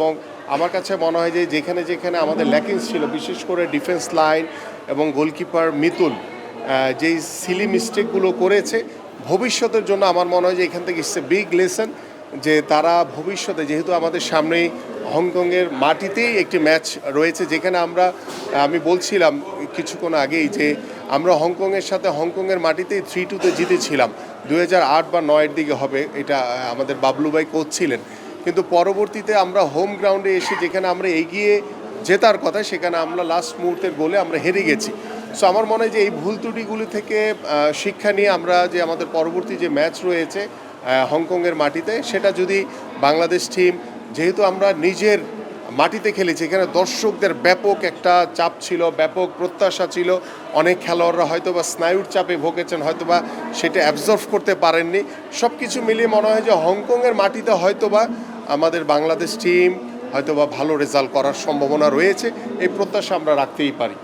এবং আমার কাছে মনে হয় যে যেখানে যেখানে আমাদের ল্যাকিংস ছিল, বিশেষ করে ডিফেন্স লাইন এবং গোলকিপার মিতুল যেই সিলি মিস্টেকগুলো করেছে, ভবিষ্যতের জন্য আমার মনে হয় যে এখান থেকে ইটস এ বিগ লেসন যে তারা ভবিষ্যতে, যেহেতু আমাদের সামনেই হংকংয়ের মাটিতেই একটি ম্যাচ রয়েছে, যেখানে আমরা, আমি বলছিলাম কিছুক্ষণ আগেই যে আমরা হংকংয়ের সাথে হংকংয়ের মাটিতেই থ্রি টুতে জিতেছিলাম। দু হাজার আট বা নয়ের দিকে হবে, এটা আমাদের বাবলু ভাই কোচ ছিলেন। কিন্তু পরবর্তীতে আমরা হোম গ্রাউন্ডে এসে যেখানে আমরা এগিয়ে জেতার কথা, সেখানে আমরা লাস্ট মুহূর্তের গোলে আমরা হেরে গেছি। সো আমার মনে হয় যে এই ভুল ত্রুটিগুলি থেকে শিক্ষা নিয়ে আমরা যে আমাদের পরবর্তী যে ম্যাচ রয়েছে হংকংয়ের মাটিতে, সেটা যদি বাংলাদেশ টিম যেহেতু আমরা নিজের মাটিতে খেলেছি, এখানে দর্শকদের ব্যাপক একটা চাপ ছিল, ব্যাপক প্রত্যাশা ছিল, অনেক খেলোয়াড়রা হয়তো বা স্নায়ুর চাপে ভোগেছেন হয়তো বা সেটা অ্যাবজর্ভ করতে পারেননি। সব কিছু মিলিয়ে মনে হয় যে হংকংয়ের মাটিতে হয়তো বা আমাদের বাংলাদেশ টিম হয়তো বা ভালো রেজাল্ট করার সম্ভাবনা রয়েছে। এই প্রত্যাশা আমরা রাখতেই পারি।